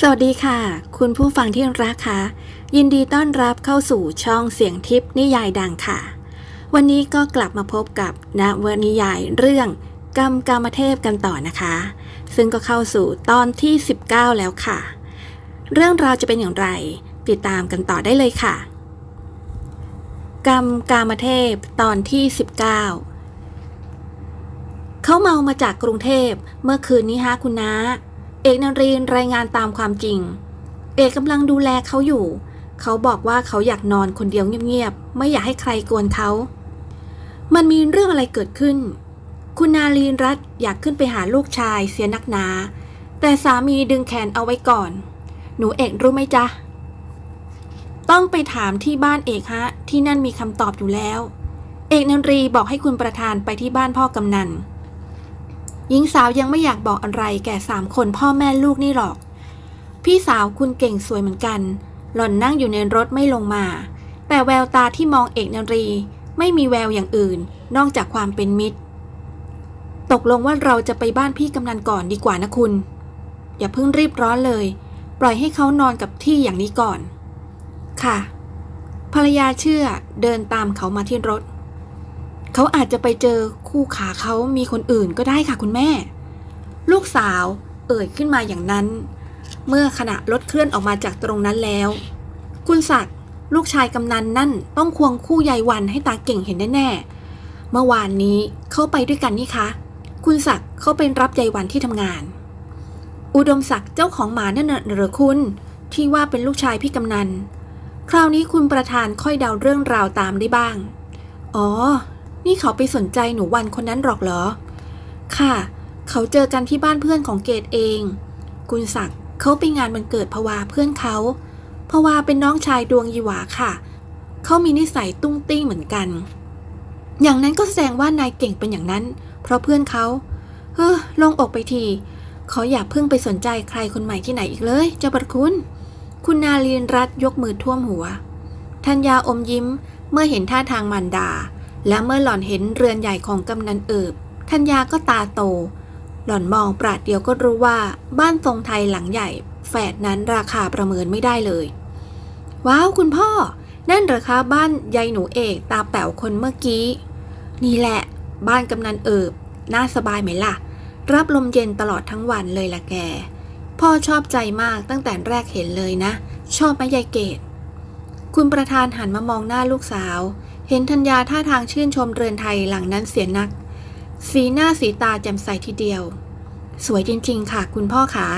สวัสดีค่ะ คุณผู้ฟังที่รักคะยินดีต้อนรับเข้าสู่ช่องเสียงทิพย์นิยายดังค่ะ วันนี้ก็กลับมาพบกับนวนิยายเรื่องกรรมกรรมเทพกันต่อนะคะ ซึ่งก็เข้าสู่ตอนที่ 19 แล้วค่ะ เรื่องราวจะเป็นอย่างไร ติดตามกันต่อได้เลยค่ะ กรรมกามเทพตอนที่ 19 เขาเมามาจากกรุงเทพเมื่อคืนนี้ฮะคุณน้า เอกนรีนรายงานตามความจริง เอกกำลังดูแลเขาอยู่ เขาบอกว่าเขาอยากนอนคนเดียวเงียบๆ ไม่อยากให้ใครกวนเขา มันมีเรื่องอะไรเกิดขึ้น คุณนาลีนรัตอยากขึ้นไปหาลูกชายเสียนักหนา แต่สามีดึงแขนเอาไว้ก่อน หนูเอกรู้ไหมจ๊ะ ต้องไปถามที่บ้านเอกฮะ ที่นั่นมีคำตอบอยู่แล้ว เอกนันรีบอกให้คุณประธานไปที่บ้านพ่อกำนัน หญิงสาวยังไม่อยากบอกอะไรแก่สามคนพ่อแม่ลูกนี่หรอก พี่สาวคุณเก่งสวยเหมือนกัน หล่อนนั่งอยู่ในรถไม่ลงมา แต่แววตาที่มองเอกนรี ไม่มีแววอย่างอื่น นอกจากความเป็นมิตร ตกลงว่าเราจะไปบ้านพี่กำนันก่อนดีกว่านะคุณ อย่าเพิ่งรีบร้อนเลย ปล่อยให้เขานอนกับที่อย่างนี้ก่อน ค่ะ ภรรยาเชื่อเดินตามเขามาที่รถ เขาอาจจะไปเจอคู่ขาเขามีคนอื่นก็ได้ค่ะคุณแม่ ลูกสาวเอ่ยขึ้นมาอย่างนั้น เมื่อขณะรถเคลื่อนออกมาจากตรงนั้นแล้ว คุณศักดิ์ลูกชายกำนันนั่นต้องควงคู่ยายวันให้ตาเก่งเห็นแน่ๆเมื่อวานนี้เข้าไปด้วยกันนี่คะคุณศักดิ์เขาเป็นรับยายวันที่ทำงาน อุดมศักดิ์เจ้าของหมานั่นเหรือคุณ ที่ว่าเป็นลูกชายพี่กำนัน คราวนี้คุณประธานค่อยเดาเรื่องราวตามได้บ้าง อ๋อ นี่เขาไปสนใจหนูวันคนนั้นหรอกเหรอ ค่ะ เขาเจอกันที่บ้านเพื่อนของเกดเอง กุลศักดิ์เขาไปงานวันเกิดพวาเพื่อนเขาพวาเป็นน้องชายดวงยีหวาค่ะ เขามีนิสัยตุ้งติ้งเหมือนกัน อย่างนั้นก็แสดงว่านายเก่งเป็นอย่างนั้น เพราะเพื่อนเขา เฮ้อลงอกไปทีเขาอย่าเพิ่งไปสนใจใครคนใหม่ที่ไหนอีกเลย เจ้าประคุณ คุณนาลีนรัตยกมือท่วมหัวธัญญาอมยิ้มเมื่อเห็นท่าทางมารดา และเมื่อหล่อนเห็นเรือนใหญ่ของกำนันเอิบธัญญาก็ตาโต หล่อนมองปราดเดียวก็รู้ว่าบ้านทรงไทยหลังใหญ่ แฝดนั้นราคาประเมินไม่ได้เลย ว้าวคุณพ่อ นั่นเหรอคะบ้านยายหนูเอกตาแป๋วคนเมื่อกี้ นี่แหละ บ้านกำนันเอิบ น่าสบายไหมล่ะ รับลมเย็นตลอดทั้งวันเลยล่ะแก พ่อชอบใจมากตั้งแต่แรกเห็นเลยนะ ชอบไหมยายเกด คุณประธานหันมามองหน้าลูกสาว เห็นธัญญาท่าทางชื่นชมเรือนไทยหลังนั้นเสียนัก สีหน้าสีตาแจ่มใสทีเดียว สวยจริงๆ ค่ะ คุณพ่อขา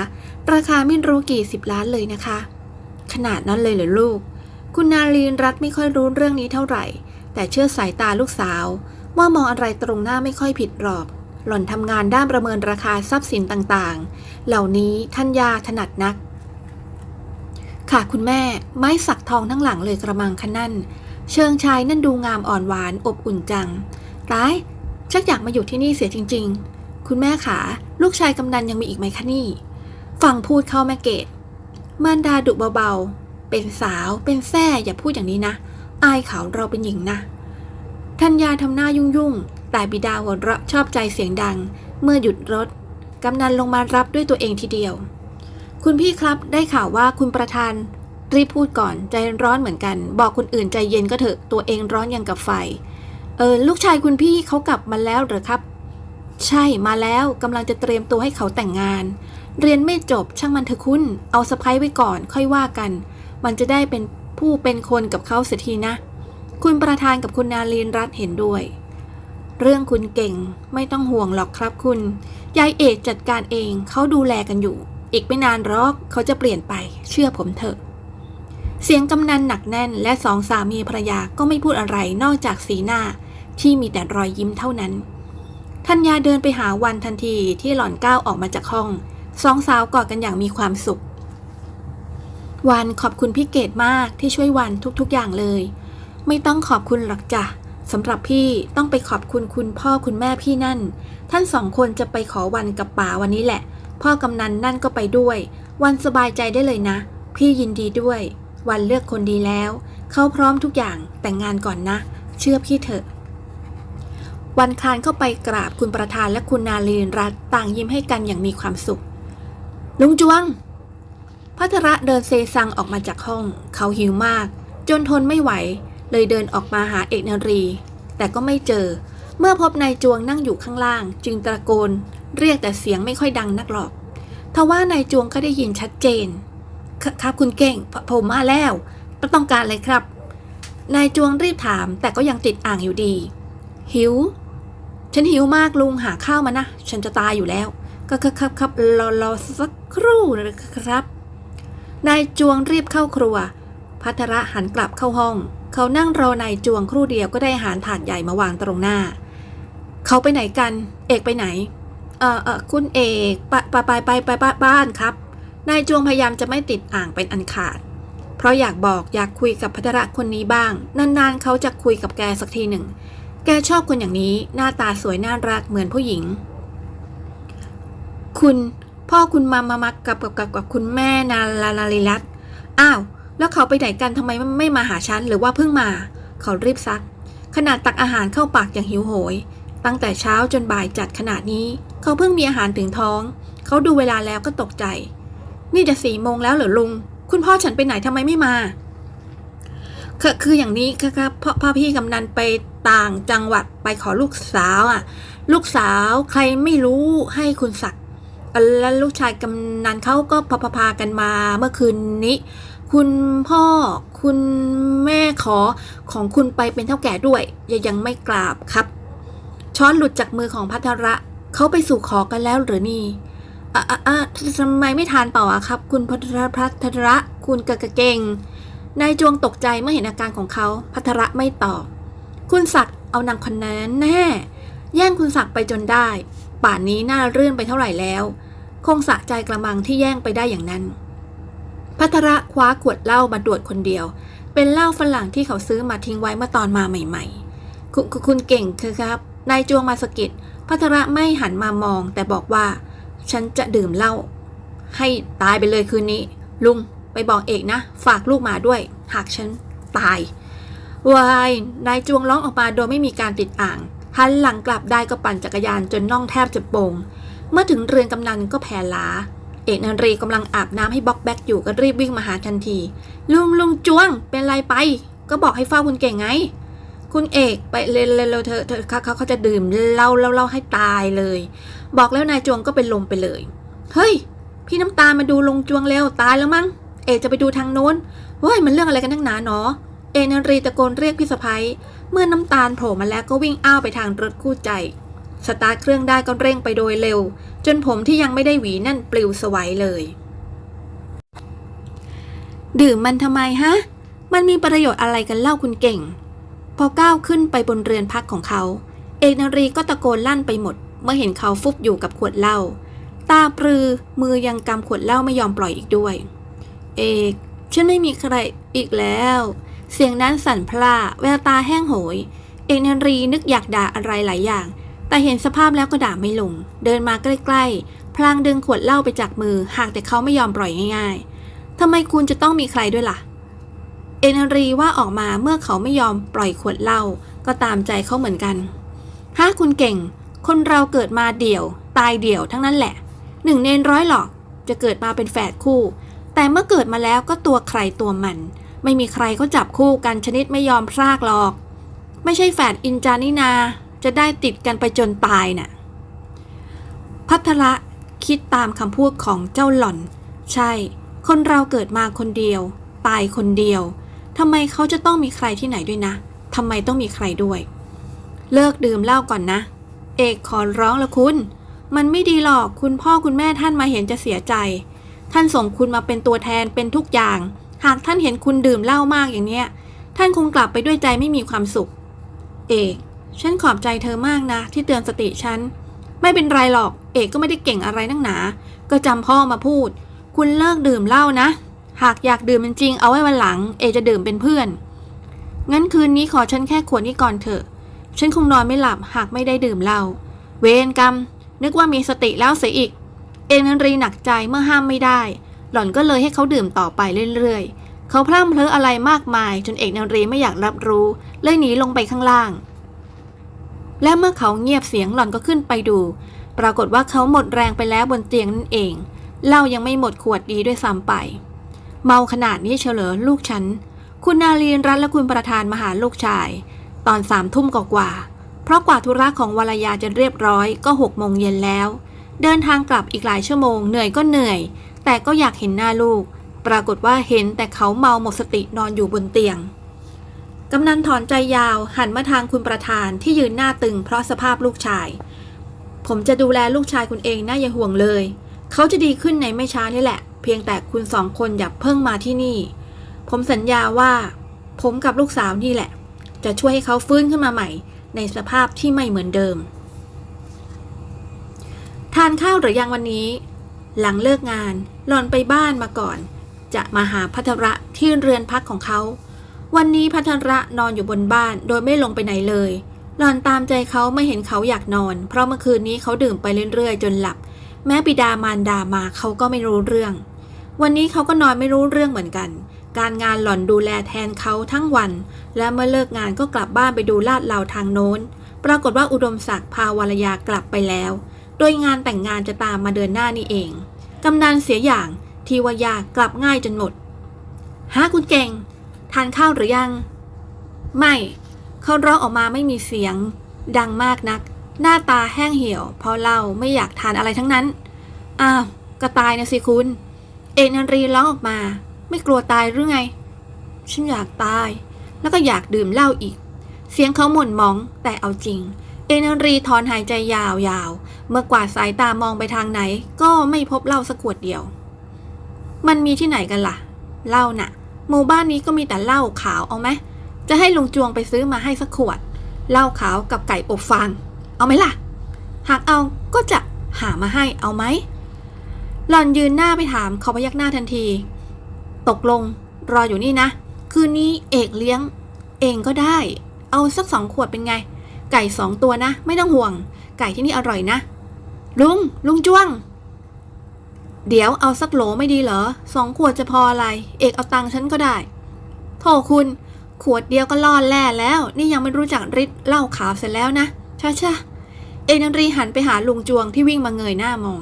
ราคาไม่รู้กี่สิบล้านเลยนะคะ ขนาดนั้นเลยเหรอลูก คุณนาลีนรัตไม่ค่อยรู้เรื่องนี้เท่าไหร่ แต่เชื่อสายตาลูกสาว ว่ามองอะไรตรงหน้าไม่ค่อยผิดหรอกหล่อนทำงานด้านประเมินราคาทรัพย์สินต่างๆ เหล่านี้ท่านยาถนัดนัก ค่ะคุณแม่ ไม้สักทองทั้งหลังเลยกระมังคะนั่น เชิงชายนั่นดูงามอ่อนหวานอบอุ่นจังตายชักอยากมาอยู่ที่นี่เสียจริง ๆ คุณแม่ขาลูกชายกำนันยังมีอีกไหมคะนี่ ฟังพูดเข้าแม่เกดมารดาดุเบาๆ เป็นสาวเป็นแซ่อย่าพูดอย่างนี้นะ อายเขาเราเป็นหญิงนะทัญญาทำหน้ายุ่งๆ แต่บิดาหัวเราะชอบใจเสียงดัง เมื่อหยุดรถ กำนันลงมารับด้วยตัวเองทีเดียว คุณพี่ครับได้ข่าวว่าคุณประธาน รีบพูดก่อนใจร้อนเหมือนกัน บอกคนอื่นใจเย็นก็เถอะตัวเองร้อนยังกับไฟ เออลูกชายคุณพี่เขากลับมาแล้วหรือครับ ใช่มาแล้วกำลังจะเตรียมตัวให้เขาแต่งงาน เรียนไม่จบช่างมันเถอะคุณ เอาสะพ้ายไว้ก่อนค่อยว่ากัน มันจะได้เป็นผู้เป็นคนกับเขาเสียทีนะ คุณประธานกับคุณนาลีนรัตเห็นด้วย เรื่องคุณเก่งไม่ต้องห่วงหรอกครับคุณ ยายเอกจัดการเองเขาดูแลกันอยู่ อีกไม่นานหรอกเขาจะเปลี่ยนไป เชื่อผมเถอะ เสียงกำนันหนักแน่น และสองสามีภรรยาก็ไม่พูดอะไรนอกจากสีหน้า ที่มีแต่รอยยิ้มเท่านั้นทัญญาเดินไปหาวันทันทีที่หล่อนก้าวออกมาจากห้อง สองสาวกอดกันอย่างมีความสุข วันขอบคุณพี่เกดมากที่ช่วยวันทุกๆอย่างเลย ไม่ต้องขอบคุณหรอกจ้ะสำหรับพี่ต้องไปขอบคุณคุณพ่อคุณแม่พี่นั่น ท่านสองคนจะไปขอวันกับป๋าวันนี้แหละ พ่อกำนันนั่นก็ไปด้วย วันสบายใจได้เลยนะ พี่ยินดีด้วย วันเลือกคนดีแล้ว เขาพร้อมทุกอย่างแต่งงานก่อนนะ เชื่อพี่เถอะ วันคานเข้าไปกราบคุณประธานและคุณนาลีนรัตต่างยิ้มให้กันอย่างมีความสุข ลุงจวงพัทระเดินเซซังออกมาจากห้อง เขาหิวมาก จนทนไม่ไหว เลยเดินออกมาหาเอกนารี แต่ก็ไม่เจอ เมื่อพบนายจวงนั่งอยู่ข้างล่าง จึงตะโกน เรียกแต่เสียงไม่ค่อยดังนักหรอกทว่านายจวงก็ได้ยินชัดเจน ครับคุณเก่งผผมมาแล้วต้องการอะไรครับ นายจวงรีบถามแต่ก็ยังติดอ่างอยู่ดี หิว ฉันหิวมากลุงหาข้าวมานะ ฉันจะตายอยู่แล้ว ก็ครับครับครับรอรอสักครู่นะครับ นายจวงรีบเข้าครัว พัทระหันกลับเข้าห้อง เขานั่งรอนายจวงครู่เดียวก็ได้อาหารถาดใหญ่มาวางตรงหน้า เขาไปไหนกัน เอกไปไหน เออเออคุณเอกไปไปไปไปบ้านครับ นายจวงพยายามจะไม่ติดอ่างเป็นอันขาด เพราะอยากบอกอยากคุยกับพัทระคนนี้บ้าง นานๆเขาจะคุยกับแกสักทีหนึ่ง แกชอบคนอย่างนี้หน้าตาสวยน่ารักเหมือนผู้หญิง คุณพ่อคุณมามามากับกับกับกับคุณแม่นาลาลาลิรัตอ้าว แล้วเขาไปไหนกันทำไมไม่มาหาฉันหรือว่าเพิ่งมา เขารีบซัก ขนาดตักอาหารเข้าปากอย่างหิวโหย ตั้งแต่เช้าจนบ่ายจัดขนาดนี้ เขาเพิ่งมีอาหารถึงท้อง เขาดูเวลาแล้วก็ตกใจ นี่จะสี่โมงแล้วเหรอลุง คุณพ่อฉันไปไหนทำไมไม่มาคือคืออย่างนี้ครับพ่อพ่อพี่กำนันไปต่างจังหวัดไปขอลูกสาวอะ ลูกสาวใครไม่รู้ให้คุณศักดิ์แล้วลูกชายกำนันเขาก็พาพาพากันมาเมื่อคืนนี้ คุณพ่อคุณแม่ขอของคุณไปเป็นเท่าแก่ด้วยยังยังไม่กราบครับ ช้อนหลุดจากมือของพัทระ เขาไปสู่ขอกันแล้วหรือนี่อะอะอะทำไมไม่ทานต่ออะครับ คุณพัทรพัทระคุณกะกะเก่งนายจวงตกใจเมื่อเห็นอาการของเขาพัทระไม่ตอบ คุณศักดิ์เอานางคนนั้นแน่ แย่งคุณศักดิ์ไปจนได้ ป่านนี้น่าเรื่นไปเท่าไหร่แล้ว คงสะใจกระมังที่แย่งไปได้อย่างนั้น พัทระคว้าขวดเหล้ามาดวดคนเดียว เป็นเหล้าฝรั่งที่เขาซื้อมาทิ้งไว้เมื่อตอนมาใหม่ ๆ คุณคุณเก่งคือครับ นายจวงมาสกิด พัทระไม่หันมามองแต่บอกว่า ฉันจะดื่มเหล้าให้ตายไปเลยคืนนี้ ลุงไปบอกเอกนะ ฝากลูกมาด้วย หากฉันตายวายนายจวงร้องออกมาโดยไม่มีการติดอ่างหันหลังกลับได้ก็ปั่นจักรยานจนน่องแทบจะโป่งเมื่อถึงเรือนกำนันก็แผ่ล้า เอกนันรีกำลังอาบน้ำให้บ็อกแบ็กอยู่ก็รีบวิ่งมาหาทันที ลุงลุงจวงเป็นไรไป ก็บอกให้เฝ้าคุณเก่งไง คุณเอกไปเร็วเร็วเธอเธอเขาเขาจะดื่มเหล้าเหล้าเหล้าให้ตายเลย บอกแล้วนายจวงก็เป็นลมไปเลย เฮ้ย พี่น้ำตาลมาดูลงจวงเร็วตายแล้วมั้ง เอกจะไปดูทางโน้นเฮ้ยมันเรื่องอะไรกันนักหนาเนาะเอนรีตะโกนเรียกพี่สะพ้ยเมื่อน้ำตาลโผล่มาแล้วก็วิ่งอ้าวไปทางรถคู่ใจ สตาร์ทเครื่องได้ก็เร่งไปโดยเร็ว จนผมที่ยังไม่ได้หวีนั่นปลิวสวัยเลย ดื่มมันทำไมฮะ มันมีประโยชน์อะไรกันเล่าคุณเก่ง พอก้าวขึ้นไปบนเรือนพักของเขา เอกนรีก็ตะโกนลั่นไปหมด เมื่อเห็นเขาฟุบอยู่กับขวดเหล้าตาปรือมือยังกำขวดเหล้าไม่ยอมปล่อยอีกด้วย เอกฉันไม่มีใครอีกแล้ว เสียงนั้นสั่นพร่าแววตาแห้งโหย เอกนรีนึกอยากด่าอะไรหลายอย่าง แต่เห็นสภาพแล้วก็ด่าไม่ลง เดินมาใกล้ๆ พลางดึงขวดเหล้าไปจากมือ หากแต่เขาไม่ยอมปล่อยง่าย ๆทำไมคุณจะต้องมีใครด้วยล่ะ เอนรีว่าออกมาเมื่อเขาไม่ยอมปล่อยขวดเหล้าก็ตามใจเขาเหมือนกันถ้าคุณเก่ง คนเราเกิดมาเดี่ยว ตายเดี่ยวทั้งนั้นแหละหนึ่งเนนร้อยหรอกจะเกิดมาเป็นแฝดคู่ แต่เมื่อเกิดมาแล้วก็ตัวใครตัวมัน ไม่มีใครเขาจับคู่กันชนิดไม่ยอมพรากหรอก ไม่ใช่แฝดอินจานินา จะได้ติดกันไปจนตายน่ะพัทระคิดตามคำพูดของเจ้าหล่อน ใช่ คนเราเกิดมาคนเดียว ตายคนเดียว ทำไมเขาจะต้องมีใครที่ไหนด้วยนะทำไมต้องมีใครด้วย เลิกดื่มเหล้าก่อนนะ เอกขอร้องละคุณ มันไม่ดีหรอกคุณพ่อคุณแม่ท่านมาเห็นจะเสียใจ ท่านส่งคุณมาเป็นตัวแทนเป็นทุกอย่าง หากท่านเห็นคุณดื่มเหล้ามากอย่างเนี้ย ท่านคงกลับไปด้วยใจไม่มีความสุข เอกฉันขอบใจเธอมากนะ ที่เตือนสติฉัน ไม่เป็นไรหรอก เอกก็ไม่ได้เก่งอะไรนักหนา ก็จำพ่อมาพูด คุณเลิกดื่มเหล้านะ หากอยากดื่มจริงๆเอาไว้วันหลัง เอจะดื่มเป็นเพื่อน งั้นคืนนี้ขอฉันแค่ขวดนี้ก่อนเถอะ ฉันคงนอนไม่หลับหากไม่ได้ดื่มเหล้า เวรกรรม นึกว่ามีสติแล้วเสียอีก เอกนันรีหนักใจเมื่อห้ามไม่ได้ หล่อนก็เลยให้เขาดื่มต่อไปเรื่อยๆ เขาพร่ำเพลออะไรมากมาย จนเอกนันรีไม่อยากรับรู้ เลยหนีลงไปข้างล่าง และเมื่อเขาเงียบเสียงหล่อนก็ขึ้นไปดู ปรากฏว่าเขาหมดแรงไปแล้วบนเตียงนั่นเอง เหล้ายังไม่หมดขวดดีด้วยซ้ำไป เมาขนาดนี้เฉลอลูกฉัน คุณนาลีนรัตและคุณประธานมาหาลูกชาย ตอนสามทุ่มกว่า เพราะกว่าธุระของวรยาจะเรียบร้อยก็หกโมงเย็นแล้ว เดินทางกลับอีกหลายชั่วโมงเหนื่อยก็เหนื่อย แต่ก็อยากเห็นหน้าลูก ปรากฏว่าเห็นแต่เขาเมาหมดสตินอนอยู่บนเตียงกำนันถอนใจยาวหันมาทางคุณประธานที่ยืนหน้าตึงเพราะสภาพลูกชาย ผมจะดูแลลูกชายคุณเองนะอย่าห่วงเลย เขาจะดีขึ้นในไม่ช้านี่แหละ พียงแต่คุณสองคนอย่าเพิ่งมาที่นี่ ผมสัญญาว่า ผมกับลูกสาวนี่แหละ จะช่วยให้เขาฟื้นขึ้นมาใหม่ ในสภาพที่ไม่เหมือนเดิม ทานข้าวหรือยังวันนี้ หลังเลิกงานหลอนไปบ้านมาก่อน จะมาหาพัทระที่เรือนพักของเขา วันนี้พัทระนอนอยู่บนบ้านโดยไม่ลงไปไหนเลยหลอนตามใจเขาไม่เห็นเขาอยากนอน เพราะเมื่อคืนนี้เขาดื่มไปเรื่อยๆ จนหลับ แม้บิดามารดามาเขาก็ไม่รู้เรื่อง วันนี้เขาก็นอนไม่รู้เรื่องเหมือนกัน การงานหล่อนดูแลแทนเขาทั้งวัน และเมื่อเลิกงานก็กลับบ้านไปดูลาดเหลาทางโน้น ปรากฏว่าอุดมศักดิ์พาวรยากลับไปแล้ว โดยงานแต่งงานจะตามมาเดือนหน้านี่เอง กำนันเสียอย่างทีวายากลับง่ายจนหมดฮะคุณเก่ง ทานข้าวหรือยัง ไม่เขาร้องออกมาไม่มีเสียง ดังมากนัก หน้าตาแห้งเหี่ยวเพราะเราไม่อยากทานอะไรทั้งนั้น อ้าวก็ตายนะสิคุณ เอกนันรีร้องออกมา ไม่กลัวตายหรือไง ฉันอยากตาย แล้วก็อยากดื่มเหล้าอีก เสียงเขาหม่นมองแต่เอาจริง เอกนันรีถอนหายใจยาวๆ เมื่อกวาดสายตามองไปทางไหน ก็ไม่พบเหล้าสักขวดเดียว มันมีที่ไหนกันล่ะเหล้าน่ะ หมู่บ้านนี้ก็มีแต่เหล้าขาวเอาไหมจะให้ลุงจวงไปซื้อมาให้สักขวดเหล้าขาวกับไก่อบฟาง เอาไหมล่ะ หากเอาก็จะหามาให้เอาไหม หล่อนยืนหน้าไปถามเขาพยักหน้าทันที ตกลง รออยู่นี่นะ คืนนี้เอกเลี้ยง เองก็ได้ เอาสักสองขวดเป็นไง ไก่สองตัวนะ ไม่ต้องห่วง ไก่ที่นี่อร่อยนะ ลุง ลุงจ้วง เดี๋ยวเอาสักโหลไม่ดีเหรอสองขวดจะพออะไร เอกเอาตังค์ฉันก็ได้โทษคุณ ขวดเดียวก็ล่อแล่แล้ว นี่ยังไม่รู้จักฤทธิ์เหล้าขาวเสร็จแล้วนะช่าช่าเอกนันรีหันไปหาลุงจวงที่วิ่งมาเงยหน้ามอง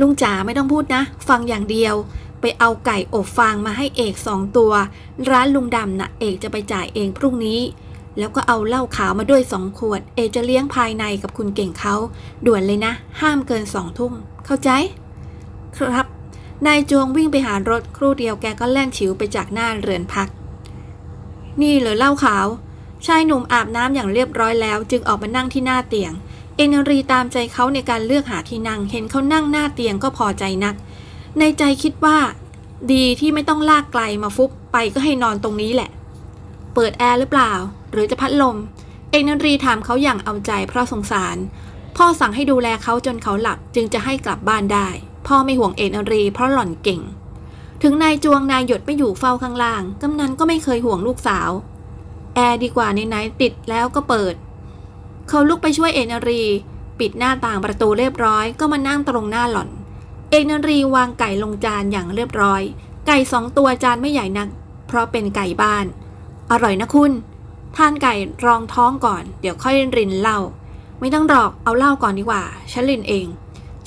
ลุงจ๋าไม่ต้องพูดนะ ฟังอย่างเดียว ไปเอาไก่อบฟางมาให้เอกสองตัว ร้านลุงดำนะ่ะเอกจะไปจ่ายเองพรุ่งนี้ แล้วก็เอาเหล้าขาวมาด้วยสองขวด เอกจะเลี้ยงภายในกับคุณเก่งเขา ด่วนเลยนะ ห้ามเกินสองทุ่มเข้าใจ ครับ นายจวงวิ่งไปหารถครู่เดียวแกก็แล่นฉิวไปจากหน้าเรือนพัก นี่เหรอเหล้าขาวชายหนุ่มอาบน้ำอย่างเรียบร้อยแล้ว จึงออกมานั่งที่หน้าเตียง เอกนรีตามใจเขาในการเลือกหาที่นั่ง เห็นเขานั่งหน้าเตียงก็พอใจนัก ในใจคิดว่า ดีที่ไม่ต้องลากไกลมาฟุบไปก็ให้นอนตรงนี้แหละ เปิดแอร์หรือเปล่า หรือจะพัดลม เอกนรีถามเขาอย่างเอาใจเพราะสงสาร พ่อสั่งให้ดูแลเขาจนเขาหลับจึงจะให้กลับบ้านได้ พ่อไม่ห่วงเอกนรีเพราะหล่อนเก่ง ถึงนายจวงนายหยดไม่อยู่เฝ้าข้างล่างกำนันก็ไม่เคยห่วงลูกสาว แอร์ดีกว่าในไหนติดแล้วก็เปิด เขาลุกไปช่วยเอกนรี ปิดหน้าต่างประตูเรียบร้อยก็มานั่งตรงหน้าหล่อน เอกนรีวางไก่ลงจานอย่างเรียบร้อย ไก่สองตัวจานไม่ใหญ่นัก เพราะเป็นไก่บ้าน อร่อยนะคุณ ทานไก่รองท้องก่อน เดี๋ยวค่อยรินเหล้าไม่ต้องหรอกเอาเหล้าก่อนดีกว่า ฉันรินเอง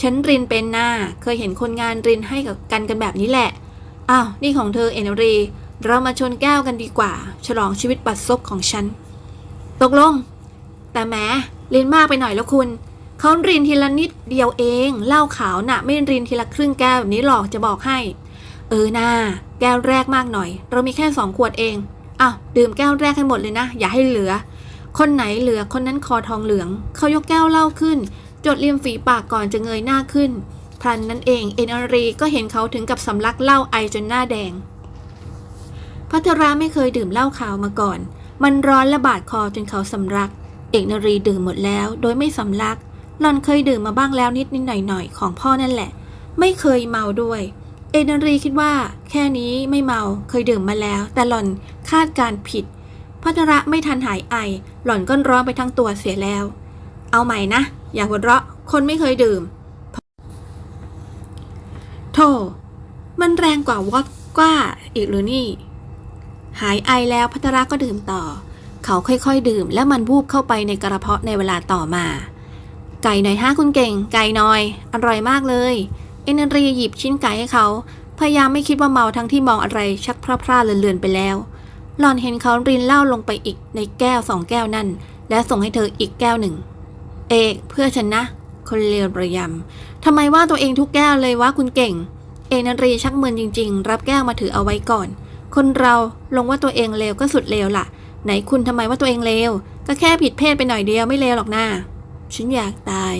ฉันรินเป็นหน้าเคยเห็นคนงานรินให้กับกันกันแบบนี้แหละอ้าวนี่ของเธอเอกนรีเรามาชนแก้วกันดีกว่า ฉลองชีวิตปัดซบของฉัน ตกลง แต่แม้รินมากไปหน่อยแล้วคุณ เขารินทีละนิดเดียวเองเหล้าขาวน่ะ ไม่รินทีละครึ่งแก้วแบบนี้หรอกจะบอกให้ เออน่าแก้วแรกมากหน่อย เรามีแค่สองขวดเองอ้าวดื่มแก้วแรกให้หมดเลยนะ อย่าให้เหลือ คนไหนเหลือคนนั้นคอทองเหลือง เขายกแก้วเหล้าขึ้น จดริมฝีปากก่อนจะเงยหน้าขึ้นทันนั้นเองเอ็นอรีก็เห็นเขาถึงกับสำลักเหล้าไอจนหน้าแดง พัทราไม่เคยดื่มเหล้าขาวมาก่อน มันร้อนและบาดคอจนเขาสำลัก เอกนรีดื่มหมดแล้ว โดยไม่สำลักหล่อนเคยดื่มมาบ้างแล้วนิดนิดหน่อยหน่อยๆของพ่อนั่นแหละ ไม่เคยเมาด้วย เอกนรีคิดว่า แค่นี้ไม่เมาเคยดื่มมาแล้ว แต่หล่อนคาดการผิดพัทระไม่ทันหายไอ หล่อนก็ร้อนไปทั้งตัวเสียแล้ว เอาใหม่นะ อย่าหัวเราะคนไม่เคยดื่มโธ่มันแรงกว่าวอดก้าอีกหรือนี่ หายไอแล้วพัทระก็ดื่มต่อ เขาค่อยๆ ดื่ม แล้วมันวูบเข้าไปในกระเพาะในเวลาต่อมา ไก่หน่อยฮะคุณเก่ง ไก่หน่อย อร่อยมากเลย เอเนรีหยิบชิ้นไก่ให้เขา พยายามไม่คิดว่าเมาทั้งที่มองอะไรชักพร่าๆเลือนๆไปแล้ว หล่อนเห็นเขารินเหล้าลงไปอีกในแก้วสองแก้วนั่น และส่งให้เธออีกแก้วหนึ่ง เอกเพื่อฉันนะคนเลวระยำทำไมว่าตัวเองทุกแก้วเลยวะคุณเก่ง เอนันรีชักเมินจริง ๆ รับแก้วมาถือเอาไว้ก่อน คนเราลงว่าตัวเองเลวก็สุดเลวล่ะ ไหนคุณทำไมว่าตัวเองเลว ก็แค่ผิดเพศไปหน่อยเดียวไม่เลวหรอกนะฉันอยากตาย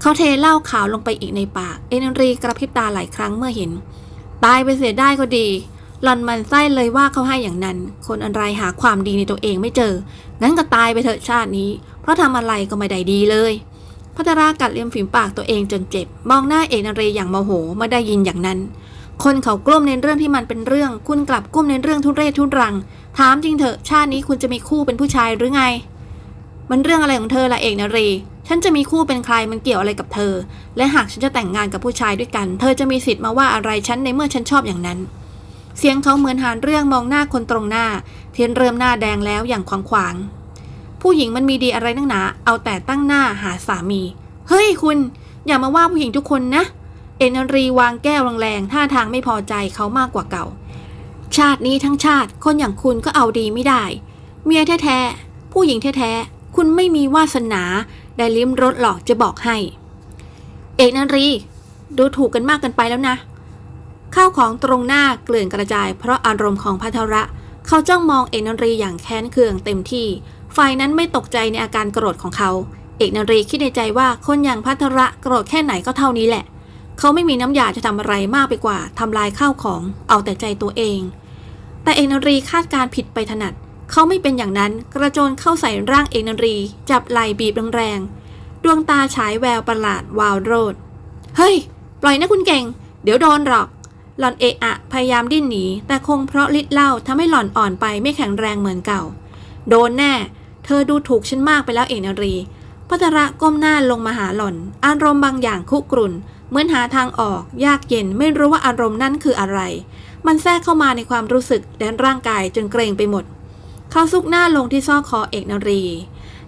เขาเทเหล้าขาวลงไปอีกในปาก เอนันรีกระพริบตาหลายครั้งเมื่อเห็น ตายไปเสียได้ก็ดี หล่อนมันไส้เลยว่าเขาให้อย่างนั้น คนอันไรหาความดีในตัวเองไม่เจอ งั้นก็ตายไปเถอะชาตินี้ เพราะทำอะไรก็ไม่ได้ดีเลยพัทรากัดเลียมฝีปากตัวเองจนเจ็บ มองหน้าเอกนเรอย่างโมโหเมื่อได้ยินอย่างนั้น คนเขากลุ้มในเรื่องที่มันเป็นเรื่อง คุณกลับกลุ้มในเรื่องทุเรศทุรัง ถามจริงเถอะ ชาตินี้คุณจะมีคู่เป็นผู้ชายหรือไง มันเรื่องอะไรของเธอละเอกนเรฉันจะมีคู่เป็นใครมันเกี่ยวอะไรกับเธอ และหากฉันจะแต่งงานกับผู้ชายด้วยกัน เธอจะมีสิทธิ์มาว่าอะไรฉันในเมื่อฉันชอบอย่างนั้น เสียงเขาเหมือนหานเรื่องมองหน้าคนตรงหน้า เทียนเริ่มหน้าแดงแล้วอย่างขวางขวางๆผู้หญิงมันมีดีอะไรนักหนา เอาแต่ตั้งหน้าหาสามี เฮ้ยคุณ อย่ามาว่าผู้หญิงทุกคนนะ เอ็นรีวางแก้วแรงๆท่าทางไม่พอใจเขามากกว่าเก่า ชาตินี้ทั้งชาติคนอย่างคุณก็เอาดีไม่ได้ เมียแท้ๆ ผู้หญิงแท้ๆ คุณไม่มีวาสนาได้ลิ้มรสหรอกจะบอกให้ เอกนันรี ดูถูกกันมากกินไปแล้วนะ ข้าวของตรงหน้าเกลื่อนกระจายเพราะอารมณ์ของพัทระ เขาจ้องมองเอกนันรีอย่างแค้นเคืองเต็มที่ ฝ่ายนั้นไม่ตกใจในอาการโกรธของเขา เอกนันรีคิดในใจว่าคนอย่างพัทระโกรธแค่ไหนก็เท่านี้แหละ เขาไม่มีน้ำยาจะทำอะไรมากไปกว่าทำลายข้าวของเอาแต่ใจตัวเอง แต่เอกนรีคาดการผิดไปถนัด เขาไม่เป็นอย่างนั้นกระโจนเข้าใส่ร่างเอกนรี จับไหล่บีบแรงๆดวงตาฉายแววประหลาดวาวโรด เฮ้ย ปล่อยนะคุณเก่ง เดี๋ยวโดนหรอก หล่อนเอะอะพยายามดิ้นหนี แต่คงเพราะฤทธิ์เหล้าทำให้หล่อนอ่อนไปไม่แข็งแรงเหมือนเก่า โดนแน่ เธอดูถูกฉันมากไปแล้วเอกนรีพัทระก้มหน้าลงมาหาหล่อน อารมณ์บางอย่างคุกรุ่น เหมือนหาทางออกยากเย็นไม่รู้ว่าอารมณ์นั่นคืออะไร มันแทรกเข้ามาในความรู้สึกและร่างกายจนเกรงไปหมด เขาซุกหน้าลงที่ซอกคอเอกนรี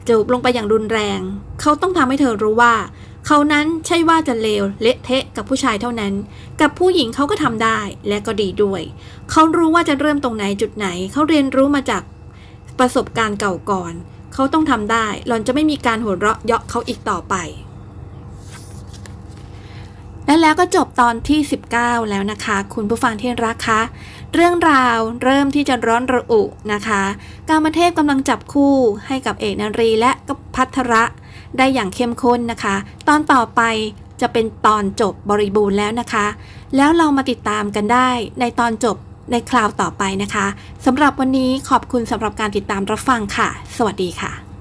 จูบลงไปอย่างรุนแรง เขาต้องทำให้เธอรู้ว่า เขานั้นใช่ว่าจะเลวเละเทะกับผู้ชายเท่านั้น กับผู้หญิงเขาก็ทำได้และก็ดีด้วย เขารู้ว่าจะเริ่มตรงไหนจุดไหน เขาเรียนรู้มาจากประสบการณ์เก่าก่อน เขาต้องทำได้หล่อนจะไม่มีการหัวเราะเยาะเขาอีกต่อไป และแล้วก็จบตอนที่ 19 แล้วนะคะ คุณผู้ฟังที่รักคะเรื่องราวเริ่มที่จะร้อนระอุนะคะ กามเทพกำลังจับคู่ให้กับเอกนรีและกับพัทระได้อย่างเข้มข้นนะคะ ตอนต่อไปจะเป็นตอนจบบริบูรณ์แล้วนะคะ แล้วเรามาติดตามกันได้ในตอนจบในคราวต่อไปนะคะสำหรับวันนี้ขอบคุณสำหรับการติดตามรับฟังค่ะ สวัสดีค่ะ